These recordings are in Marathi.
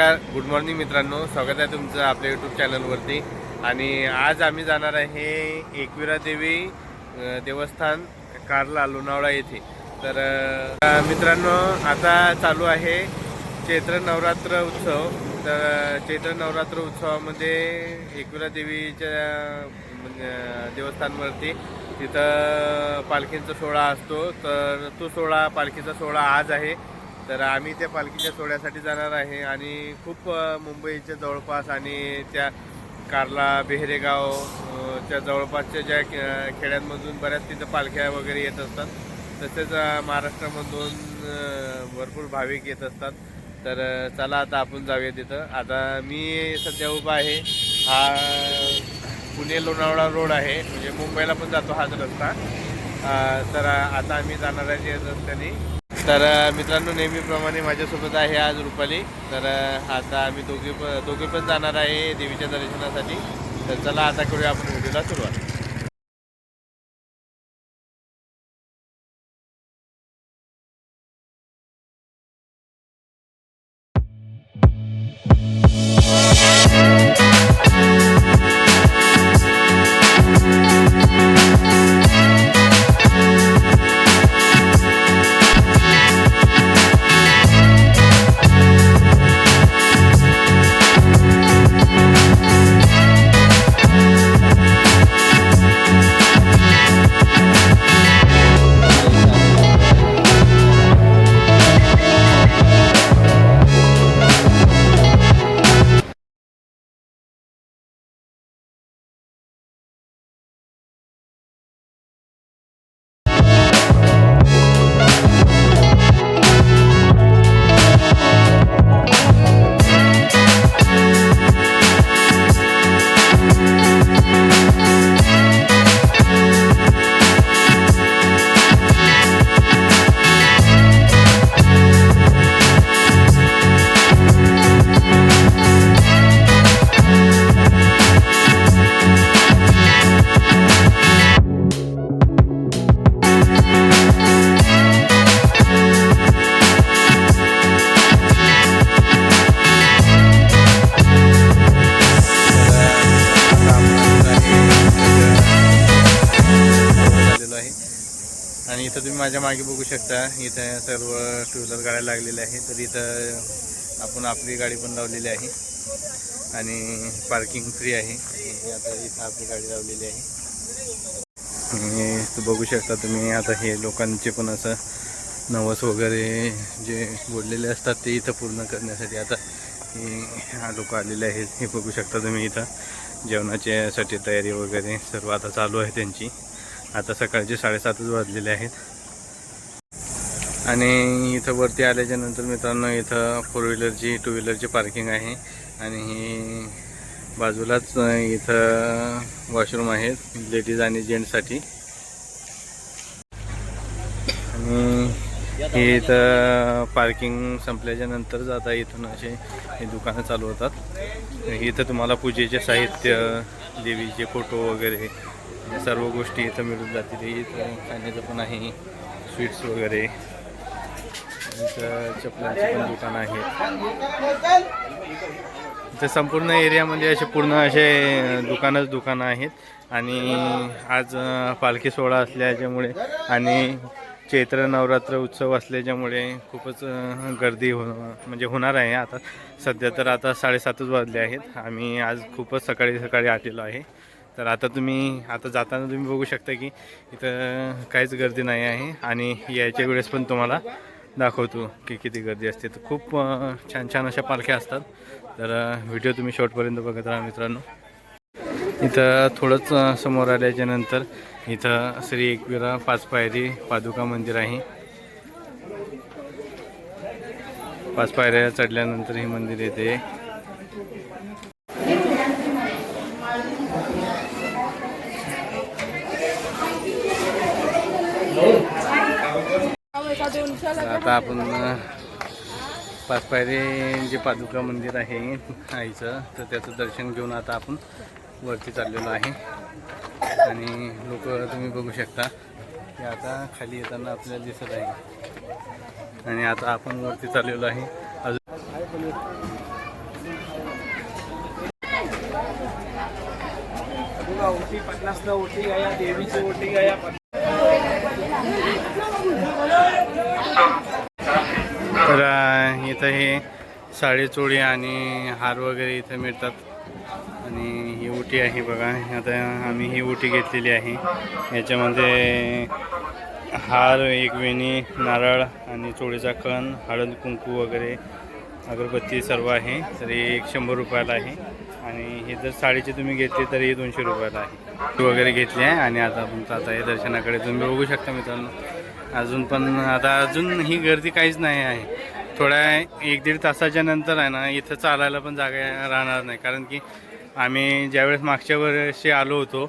नमस्कार. गुड मॉर्निंग मित्रांनो. स्वागत आहे तुमचं आपल्या यूट्यूब चॅनलवरती आणि आज आम्ही जाणार आहे एकविरा देवी देवस्थान कारला लोणावळा येथे. तर मित्रांनो आता चालू आहे चैत्र नवरात्र उत्सव. तर चैत्र नवरात्र उत्सवामध्ये एकविरा देवीच्या म्हणजे, देवस्थानवरती तिथं पालखींचा सोहळा असतो. तर तो सोहळा पालखीचा सोहळा आज आहे. तर आम्ही त्या पालखीच्या सोहळ्यासाठी जाणार आहे आणि खूप मुंबईच्या जवळपास आणि त्या कारला बेहरेगाव च्या जवळपासच्या ज्या खे- खेड्यांमधून बऱ्याच तिथं पालख्या वगैरे येत असतात. तसेच महाराष्ट्रामधून भरपूर भाविक येत असतात. तर चला आता आपण जाऊया तिथं. आता मी सध्या उभा आहे. हा पुणे लोणावळा रोड आहे. म्हणजे मुंबईला पण जातो हाच रस्ता. तर आता आम्ही जाणार आहे रस्त्याने. तर मित्रांनो नेहमीप्रमाणे माझ्यासोबत आहे आज रुपाली. तर आता आम्ही दोघे पण दोघे पण जाणार आहे देवीच्या दर्शनासाठी. तर चला आता करूया आपण व्हिडिओला सुरुवात. आणि इथं तुम्ही माझ्या मागे बघू शकता इथं सर्व टू व्हीलर गाड्या लागलेल्या आहेत. तर इथं आपण आपली गाडी पण लावलेली आहे. आणि पार्किंग फ्री आहे. आता इथं आपली गाडी लावलेली आहे. आणि बघू शकता तुम्ही आता हे लोकांचे पण असं नवस वगैरे जे बोललेले असतात ते इथं पूर्ण करण्यासाठी आता हे लोक आलेले आहेत. हे बघू शकता तुम्ही इथं. जेवणाच्यासाठी तयारी वगैरे सर्व आता चालू आहे त्यांची. आता सकाळचे साडेसातच वाजलेले आहेत. आणि इथं वरती आल्याच्यानंतर मित्रांनो इथं फोर व्हीलरची टू व्हीलरची पार्किंग आहे. आणि ही बाजूलाच इथं वॉशरूम आहेत लेडीज आणि जेंट्ससाठी आणि हे इथं पार्किंग संपल्याच्या नंतर आता इथून असे हे दुकानं चालू होतात. इथं तुम्हाला पूजेचे साहित्य देवीचे फोटो वगैरे या सर्व गोष्टी इथं मिळून जातील. इथं खाण्याचं पण आहे स्वीट्स वगैरे. इथं चपलांची पण दुकानं आहेत. इथं संपूर्ण एरियामध्ये असे पूर्ण असे दुकानच दुकानं आहेत. आणि आज पालखी सोहळा असल्याच्यामुळे आणि चैत्र नवरात्र उत्सव असल्याच्यामुळे खूपच गर्दी हो म्हणजे होणार आहे आता. सध्या तर आता साडेसातच वाजले आहेत. आम्ही आज खूपच सकाळी सकाळी आलेलो आहे. तर आता तुम्ही आता जाताना तुम्ही बघू शकता की इथं काहीच गर्दी नाही आहे आणि यायच्या वेळेस पण तुम्हाला दाखवतो की किती गर्दी असते. तर खूप छान छान अशा पालख्या असतात. तर व्हिडिओ तुम्ही शॉर्टपर्यंत बघत राहा मित्रांनो. इथं थोडंच समोर आल्याच्यानंतर इथं श्री एकविरा पाच पायरी पादुका मंदिर आहे. पाच पायऱ्या चढल्यानंतर हे मंदिर येते. आता आपण पाचपायरे जे पादुका मंदिर आहे आईचं. तर त्याचं दर्शन घेऊन आता आपण वरती चाललेलो आहे. आणि लोक तुम्ही बघू शकता की आता खाली येताना आपल्याला दिसत आहे. आणि आता आपण वरती चाललेलो आहे. अजून पन्नास ओटी गाया देवीची ओटी गाया तर इथं हे साडी चोळी आणि हार वगैरे इथं मिळतात. आणि ही उटी आहे बघा. आता आम्ही ही उटी घेतलेली आहे. याच्यामध्ये हार एक वेणी नारळ आणि चोळीचा कण हळद कुंकू वगैरे अगरबत्ती सर्व आहे. तर हे एक शंभर रुपयाला आहे. आणि हे जर साडीची तुम्ही घेतली तर हे दोनशे रुपयाला आहे. वगैरे घेतली आहे. आणि आता तुमचं आता हे दर्शनाकडे तुम्ही बघू शकता मित्रांनो. अजून पण आता अजून ही गर्दी काहीच नाही आहे. थोड्या एक दीड तासाच्या नंतर आहे ना इथं चालायला पण जागा राहणार नाही. कारण की आम्ही ज्यावेळेस मागच्या वर्षी आलो होतो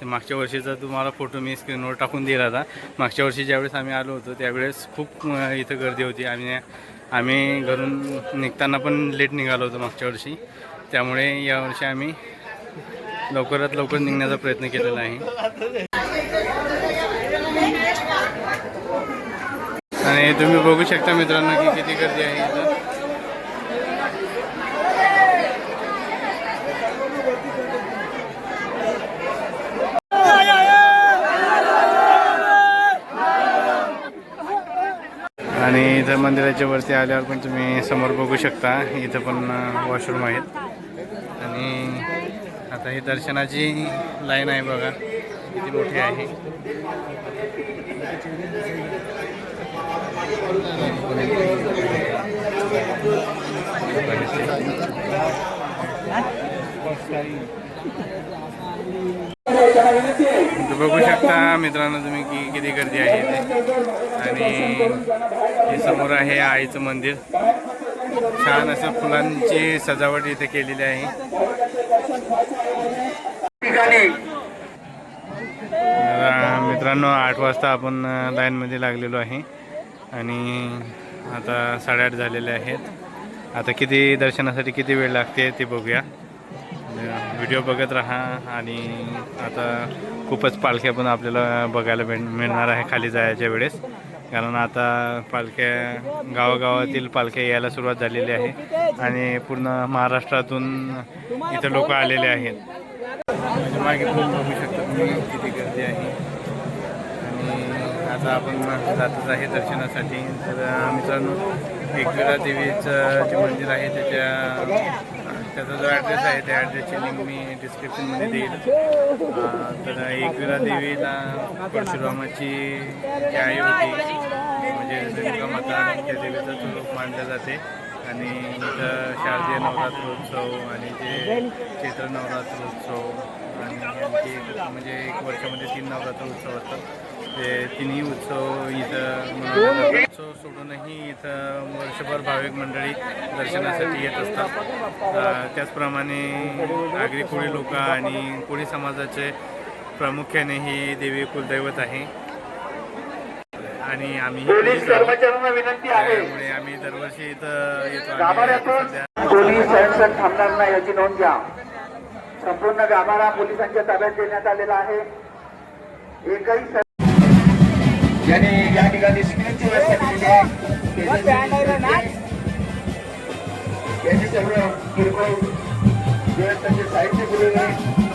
ते मागच्या वर्षीचा तुम्हाला फोटो मी स्क्रीनवर टाकून दिला होता. मागच्या वर्षी ज्यावेळेस आम्ही आलो होतो त्यावेळेस खूप इथं गर्दी होती. आणि आम्ही घरून निघताना पण लेट निघालो होतो मागच्या वर्षी. त्यामुळे यावर्षी आम्ही लवकरात लवकर निघण्याचा प्रयत्न केलेला आहे. आणि तुम्ही बघू शकता मित्रांनो की किती गर्दी आहे इथं. आणि इथं मंदिराच्या वरती आल्यावर पण तुम्ही समोर बघू शकता. इथं पण वॉशरूम आहेत. आणि आता ही दर्शनाची लाईन आहे बघा. किती मोठी आहे. बघू शकता मित्रांनो तुम्ही की किती गर्दी आहे इथे. आणि हे समोर आहे आईचं मंदिर. छान असं फुलांची सजावट इथे केलेली आहे. तर, मित्रांनो आठ वाजता आपण लाईनमध्ये लागलेलो आहे. आणि आता साडेआठ झालेले आहेत. आता किती दर्शनासाठी किती वेळ लागते ते बघूया. व्हिडिओ बघत राहा आणि आता खूपच पालख्या पण आपल्याला बघायला भेट मिळणार आहे खाली जायच्या वेळेस. कारण आता पालख्या गावागावातील पालख्या यायला सुरुवात झालेली आहे आणि पूर्ण महाराष्ट्रातून इथं लोक आलेले आहेत. मागे बघू शकता तुम्ही किती गर्दी आहे. आता आपण जातच आहे दर्शनासाठी. तर मित्रांनो एकविरा देवीचं जे मंदिर आहे त्याच्या त्याचा जो ॲड्रेस आहे त्या ॲड्रेसची लिंक मी डिस्क्रिप्शनमध्ये देईल. तर एकविरा देवीला परशुरामाची जी आई होती. म्हणजे दुर्गा माता त्या देवीचं स्वरूप मानलं जाते. आणि इथं शारदीय नवरात्रोत्सव आणि जे चैत्र नवरात्रोत्सव आणि म्हणजे एक वर्षामध्ये तीन नवरात्र उत्सव असतात. ते तिन्ही उत्सव इथं मनवले. उत्सव सोडूनही इथं वर्षभर भाविक मंडळी दर्शनासाठी येत असतात. त्याचप्रमाणे आगरी कोळी लोक आणि कोळी समाजाचे प्रामुख्याने ही देवी कुलदैवत आहे. आणि आम्ही त्यामुळे आम्ही दरवर्षी इथं येतो थांबणार नाही याची नोंद घ्या. संपूर्ण गाभारा पोलिसांच्या ताब्यात देण्यात आलेला आहे. एकही ज्याने या ठिकाणी सिग्नलची व्यवस्था केलेली आहे याची सर्व किरकोळ व्यवस्थांचे साहित्य पुरवले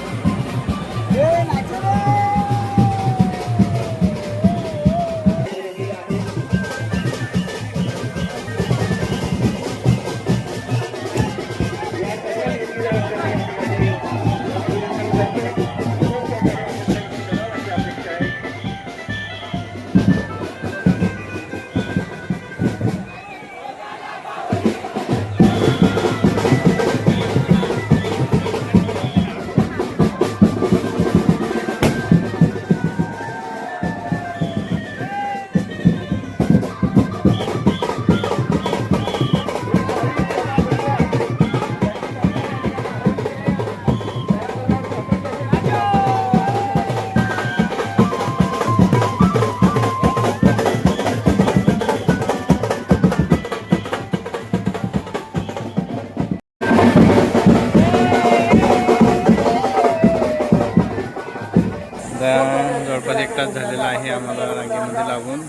जवळपास झालेला आहे आम्हाला रांगेमध्ये लागून.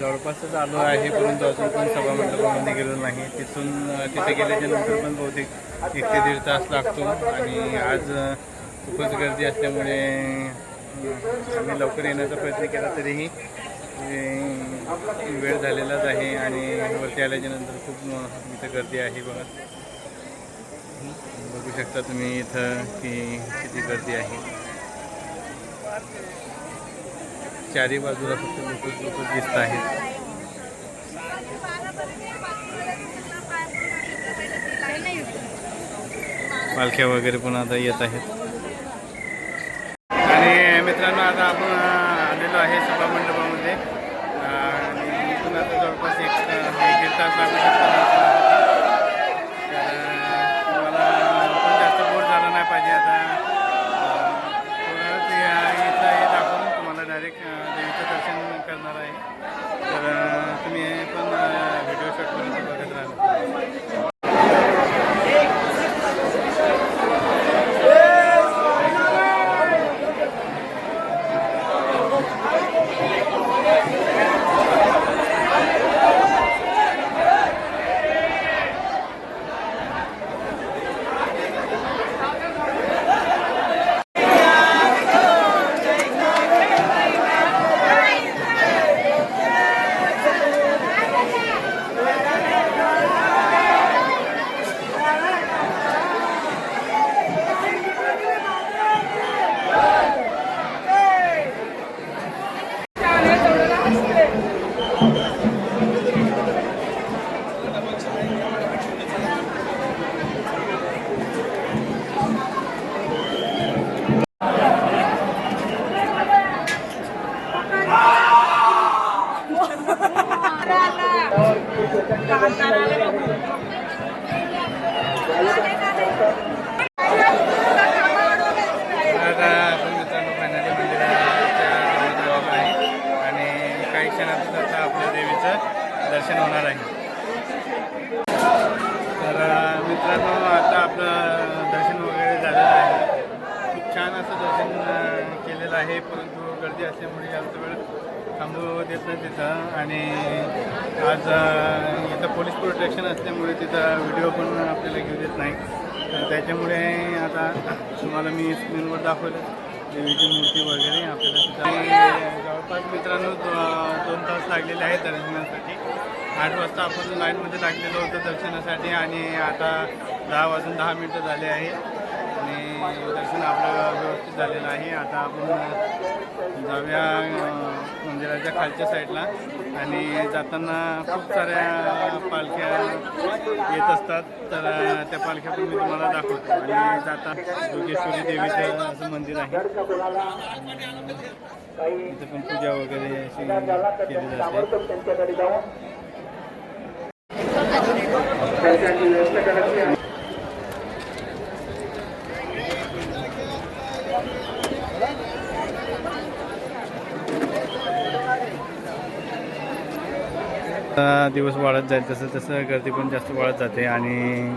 जवळपासच आलो आहे परंतु अजून पण सभा मंडपामध्ये गेलो नाही. तिथून तिथे गेल्याच्यानंतर पण बहुतेक एक ते दीड तास लागतो. आणि आज खूपच गर्दी असल्यामुळे आम्ही लवकर येण्याचा प्रयत्न केला तरीही म्हणजे, वेळ झालेलाच आहे. आणि वरती आल्याच्यानंतर खूप इथं गर्दी आहे बघा. बघू शकता तुम्ही इथं की किती गर्दी आहे. चारी बाजूला फक्त लोक लोक दिसत आहेत. पालख्या वगैरे पण आता येत आहेत. आणि मित्रांनो आता आपण आलेलो आहे सभा मंडपामध्ये आणि इथून आता जवळपास एक तास लागू शकतो तर अं, तुम्हाला पण जास्त बोर झाला नाही पाहिजे आता अं, थोडं ते, अं, इथं हे दाखवून तुम्हाला डायरेक्ट देवीचं दर्शन करणार आहे तर अं, तुम्ही पण व्हिडिओ शॉटपर्यंत बघत राहा आता आपण मित्रांनो फायनली मंदिराच्या जवळ आलेलो आहे आणि काही क्षणातच आता आपल्या देवीचं दर्शन होणार आहे. तर मित्रांनो आता आपलं दर्शन वगैरे झालेलं आहे. खूप छान असं दर्शन केलेलं आहे परंतु गर्दी असल्यामुळे जास्त वेळ थांबू देत नाही तिथं. आणि आज इथं पोलीस प्रोटेक्शन असल्यामुळे तिथं व्हिडिओ पण आपल्याला घेऊ देत नाही. त्याच्यामुळे आता तुम्हाला मी स्क्रीनवर दाखवलं. देवीची मूर्ती वगैरे आपल्याला तिथं जवळपास मित्रांनो लागलेले आहेत दर्शनासाठी. आठ वाजता आपण लाईनमध्ये लागलेलो होतो दर्शनासाठी आणि आता दहा वाजून दहा मिनटं झाले आहे. आणि दर्शन आपलं व्यवस्थित झालेलं आहे. आता आपण जाऊया मंदिराच्या खालच्या साईडला. आणि जाताना खूप साऱ्या पालख्या येत असतात. तर त्या पालख्या पण मी तुम्हाला दाखवतो. आणि जाता योगेश्वरी देवीचं असं मंदिर आहे. इथं पण पूजा वगैरे अशी केली जाते त्यांच्याकडे जाऊन दर्शनाची व्यवस्था करायची आहे आता दिवस वाढत जाईल तसं तसं गर्दी पण जास्त वाढत जाते आणि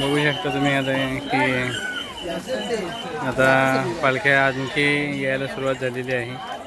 बघू शकता तुम्ही आता की आता पालख्या आणखी यायला सुरुवात झालेली आहे.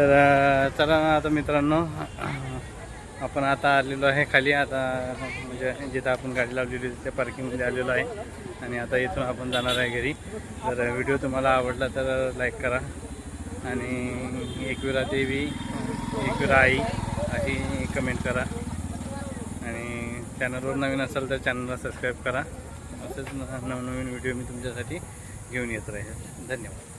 तर चला ना आता मित्रांनो आपण आता आलेलो आहे खाली. आता म्हणजे जिथं आपण गाडी लावलेली होती त्या पार्किंगमध्ये आलेलो आहे. आणि आता इथून आपण जाणार आहे घरी. जर व्हिडिओ तुम्हाला आवडला तर लाईक करा. आणि एकविरा देवी एकविरा आई अशी कमेंट करा. आणि चॅनलवर नवीन असाल तर चॅनलला सबस्क्राईब करा. असंच नवनवीन व्हिडिओ मी तुमच्यासाठी घेऊन येत राहील. धन्यवाद.